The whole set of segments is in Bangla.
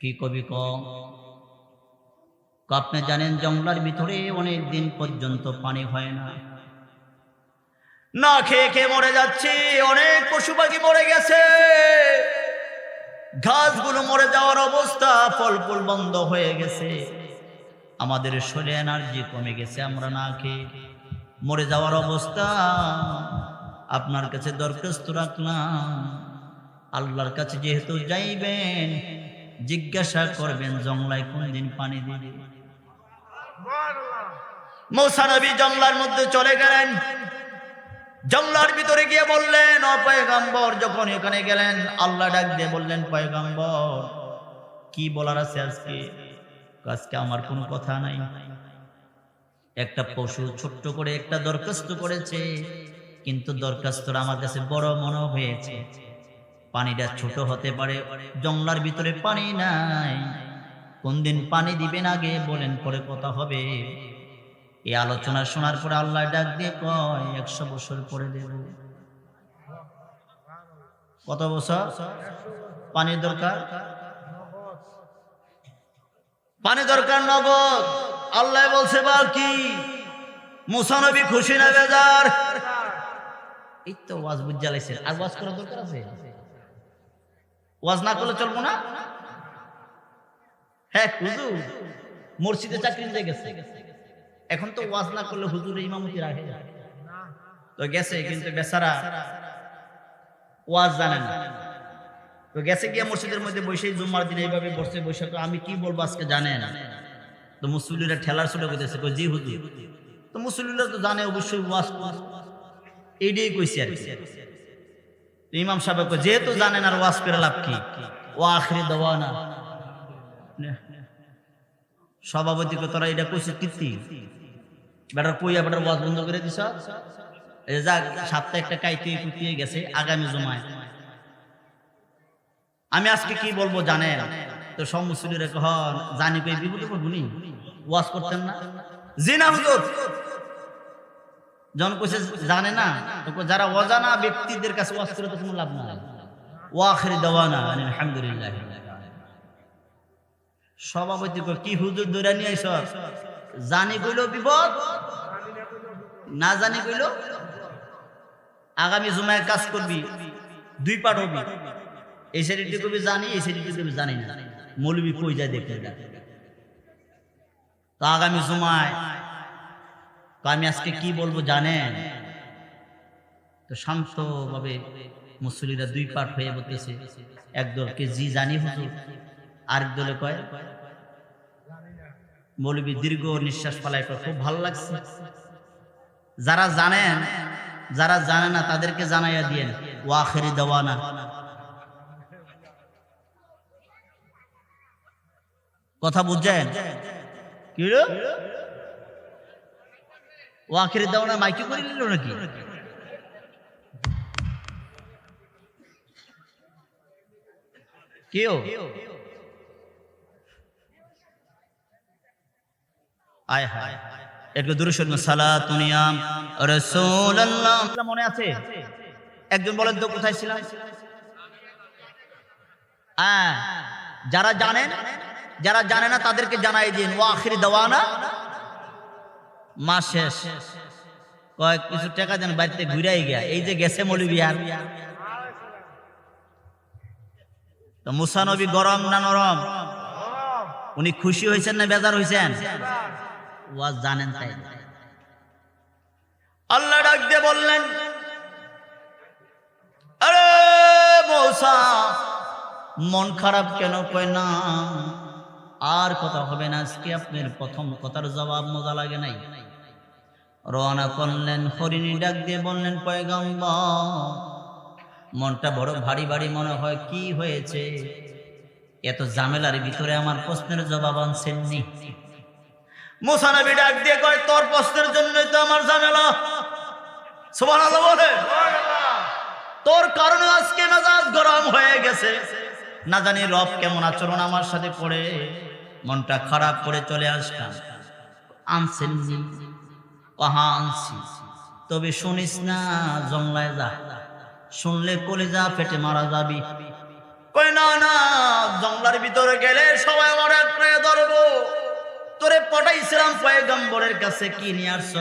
কি কবি ক? আপনি জানেন জঙ্গলার ভিতরে অনেক দিন পর্যন্ত পানি হয় না। না খেয়ে খেয়ে মরে যাচ্ছে, অনেক পশু পাখি মরে গেছে। ঘাসগুলো মরে যাওয়ার অবস্থা ফল ফুল বন্ধ হয়ে গেছে। আমাদের শরীরে এনার্জি কমে গেছে, আমরা না খেয়ে মরে যাওয়ার অবস্থা। আপনার কাছে দরখাস্ত রাখলাম। আল্লাহর কাছে যেহেতু যাইবেন জিজ্ঞাসা করবেন জংলায় কোন দিন পানি দিবে। মৌসানবী জংলার মধ্যে চলে গেলেন। জংলার ভিতরে গিয়ে বললেন ও পয়গাম্বর যখন এখানে গেলেন আল্লাহ ডাক দিয়ে বললেন পয়গাম্বর কি বলার আছে আজকে? আজকে আমার কোনো কথা নাই। একটা পশু ছোট্ট করে একটা দরখাস্ত করেছে কিন্তু দরখাস্তটা আমার কাছে বড় মনে হয়েছে। পানিটা ছোট হতে পারে জংলার ভিতরে পানি নাই। কোন দিন পানি দিবেন আগে বলেন, পরে কথা হবে। এই আলোচনা শোনার পরে আল্লাহ ডাক দিয়ে কয়, একশো বছর পরে দেব। কত বছর? পানির দরকার? পানি দরকার নগদ। আল্লাহ বলছে বা কি মুসানবী খুশি না, বেজার। এই তো ওয়াজ বুঝ জ্বালাইছে আর ওয়াজ করার দরকার আছে? ওয়াজ না করলে চলবো না? হ্যাঁ হুজুর, মসজিদে চাকরি দিয়ে গেছে। এখন তো ওয়াজ না করলে হুজুর ইমামতি রাখে তো গেছে, কিন্তু বেচারা ওয়াজ জানে না। তো গেছে গিয়ে মসজিদের মধ্যে বসে জুম্মার দিন এইভাবে বসে বসে আমি কি বলব আজকে জানে না। তো মুসলিরা ঠেলার ছোট করতেছে জি হুজুর। তো মুসলিরা তো জানে অবশ্যই ওয়াজ। এইটাই কইছি আর কি। ইমাম সাহেব যেহেতু জানেন আর ওয়াজ করে লাভ কি? ও আখরি দেওয়া না, সভাপতি তোরা এটা কইছিস কীর্তি বেটার কইয়া বেটার ওয়াজ বন্ধ করে দিছ? এই যাক সাতটা একটা কাইতে কুতিয়ে গেছে আগামী জমায়। আমি আজকে কি বলব জানেন? তো সব মুসলিরা কহন জানি কই, বিপদে পড়বনি ওয়াজ করতেন না? জি না হুজুর। জন কইছে জানে না যারা অজানা ব্যক্তিদের কাছে ওয়াজ তো কোনো লাভ ওয়াখির দেওয়ানা আলহামদুলিল্লাহ। সভাপতি কি হুজুর দৌড়া নিয়ে আইস জানি কইল বিপদ, না জানি কইল আগামী জুমায় কাজ করবি, দুই পাঠ হবি এই সাইডটি কবি জানি, এই সাইডটি কবি জানি না। মৌলবি কই যায় দেখতে তো আগামী সময় তো আমি আজকে কি বলব জানেন? তো শান্তভাবে মুসলিরা দুই পাঠ হয়ে বলতেছে। একদলকে জি জানি হুজুর আরেক দলে কয় মৌলবি দীর্ঘ নিঃশ্বাস কয়, খুব ভালো লাগছে। যারা জানেন যারা জানে না তাদেরকে জানাইয়া দিয়েন ওয়াখেরি দেওয়ানা। কথা বুঝছেন কি ও আখের দেওয়া মাইকে করে নিল নাকি? কেউ? আয় হায়। একটু দূরে শুনব সালাতুনিয়াম রাসূলুল্লাহ। মনে আছে? একজন বলেন তো, কোথায় ছিলাম? হ্যাঁ যারা জানেন, যারা জানে না তাদেরকে জানাই দিন। ও আখির দেওয়ানা মাস শেষ। কয়েক কিছু টাকা দেন বাড়িতে ঘুরাই গিয়া, এই যে গেছে মৌলবিহার তো মুসানবী গরম না নরম? উনি খুশি হয়েছেন না বেজার হয়েছেন? ওয়াজ জানেন তাই। আল্লাহ ডাক দিয়ে বললেন, আরে মৌসা, মন খারাপ কেন কয় না? আর কথা হবে না, আজকে আপনার প্রথম কথার জবাব মজা লাগে নাই। রওনা করলেন, হরিণী ডাক দিয়ে বললেন, পয়গম্বর, মনটা বড় ভারী ভারী মনে হয়, কি হয়েছে? এত ঝামেলার ভিতরে আমার প্রশ্নের জবাব আনছেননি। মুসানবী ডাক দিয়ে কয়, তোর প্রশ্নের জন্যই তো আমার ঝামেলা। সুবহানাল্লাহ বলে তোর কারণে আজকে মেজাজ গরম হয়ে গেছে। না জানি রব কেমন আচরণ আমার সাথে করে, মনটা খারাপ করে চলে আসলাম। আনছেন কাহা আনছি তবে শুনিস না জংলায় যা। শুনলে কলেজা ফেটে মারা যাবি। কই না না, জঙ্গলার ভিতরে গেলে সবাই আমার একটাই ধরবো। তোরে পটাইছিলাম পয়গম্বরের কাছে, কি নিয়ে আসছ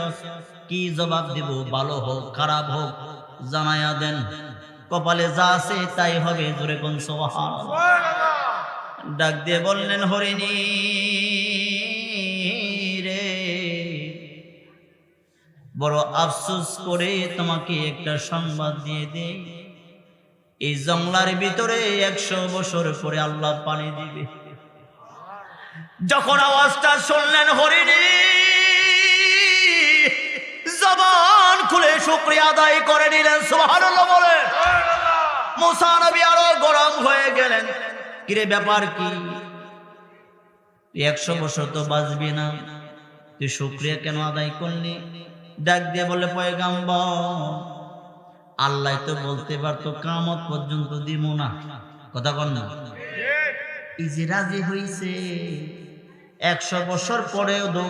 কি জবাব দিব? ভালো হোক, খারাপ হোক, জানায়া দেন। কপালে যা আছে তাই হবে, জোরে কোন সোহান ডাক দিয়ে বললেন, হরিণী। বড় আফসোস করে তোমাকে একটা সংবাদ দিয়ে দেই। এই জংলার ভিতরে একশো বছর পরে আল্লাহ পানি দিবে। যখন আওয়াজটা শুনলেন হরিণী, জবান খুলে শুক্রিয়া আদায় করে নিলেন, সুবহানাল্লাহ বলে মুসা আরও গরম হয়ে গেলেন। কিরে ব্যাপার কি? একশো বছর তো বাঁচবি না। তুই শুক্রিয়া কেন আদায় করলি? ডাক দিয়ে বলে, পয়গাম্বর, আল্লাহ তো বলতে পারতো কামত পর্যন্ত দিব না। কথা কন না। এই যে রাজি হইছে, একশো বছর পরেও তো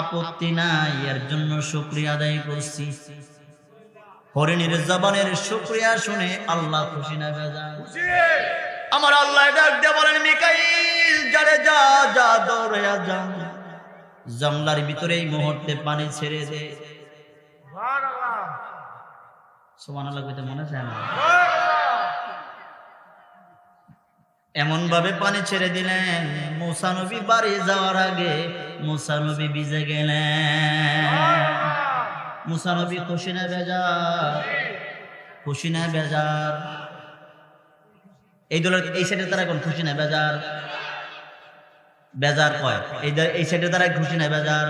আপত্তি নাই, এর জন্য শুক্রিয়া আদায় করছি। হরিণীর জবানের শুক্রিয়া শুনে আল্লাহ খুশি না বেজা আমার আল্লাহ ডাক দিয়ে বলেন, মিকাইল যারে যা যা দৌড়ে যা। জংলার ভিতরে এই মুহূর্তে পানি ছেড়ে দে। মনে এমন ভাবে পানি ছেড়ে দিলেন মুসানবী বাড়ি যাওয়ার আগে মুসানবী ভিজে গেলেন। মুসানবী খুশি না বেজার, খুশি না বেজার। এই দলের, এই সাইডে তারা এখন খুশি না বেজার? বেজার কয়? এই এই সাইডের দ্বারা খুশি না বেজার?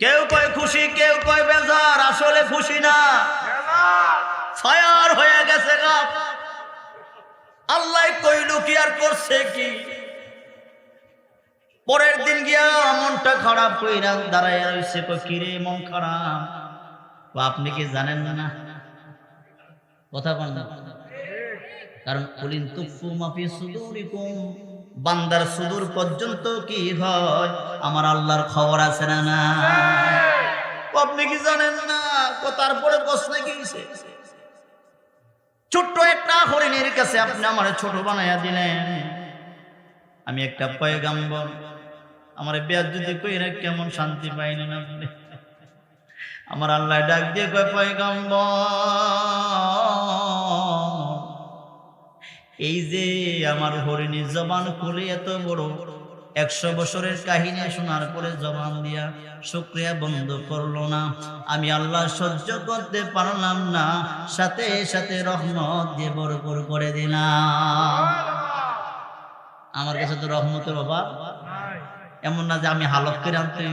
কেউ কয় খুশি, কেউ কয় বেজার, আসলে খুশি না। ফায়ার হয়ে গেছে আল্লাহ কইল, কি আর করছে কি? পরের দিন গিয়া মনটা খারাপ কইরা দাঁড়ায় রইছে, কই, কি রে, মন খারাপ? আপনি কি জানেন না কথা কোন কারণ, কুলিন তুফু মাফি সুদুরিকুম। বান্দার সুদূর পর্যন্ত কি হয় আমার আল্লাহর খবর আছে না না? আপনি কি জানেন না? তারপরে প্রশ্ন কি ছোট্ট একটা হরিণের কাছে আপনি আমার ছোট বানাইয়া দিলেন। আমি একটা পয়গাম্বর। আমার বেয়ার যদি কইরা কেমন শান্তি পাইনি না আপনি? আমার আল্লাহ ডাক দিয়ে কয় পয়গাম্বর এই যে আমার হরিণীর জবান খুলে এত বড়, একশো বছরের কাহিনী শোনার পরে জবান দিয়া শুক্রিয়া বন্ধ করল না। আমি আল্লাহ সহ্য করতে পারলাম না, সাথে সাথে রহমত দিয়ে বরকর করে দিলাম। আমার কাছে তো রহমতের অভাব। এমন না যে আমি হালত করে আনতে।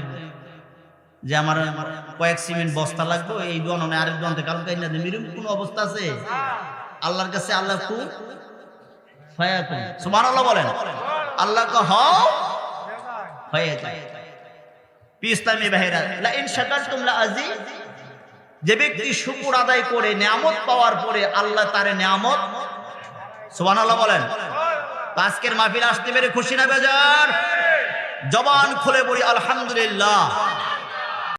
যে আমার কয়েক সিমেন্ট বস্তা লাগবে, এই দোকানে আরেক দোকান কালকে না এরকম কোনো অবস্থা আছে? আল্লাহর কাছে আল্লাহ খুব বলেন। আল্লাহ কা হও যে ব্যক্তি শুকর আদায় করে নিয়ামত পাওয়ার পরে আল্লাহ তারে নিয়ামত। সুবহানাল্লাহ বলেন। আজকের মাহফিল আসতে পেরে খুশি না বেজার? জবান খুলে বলি, আলহামদুলিল্লাহ।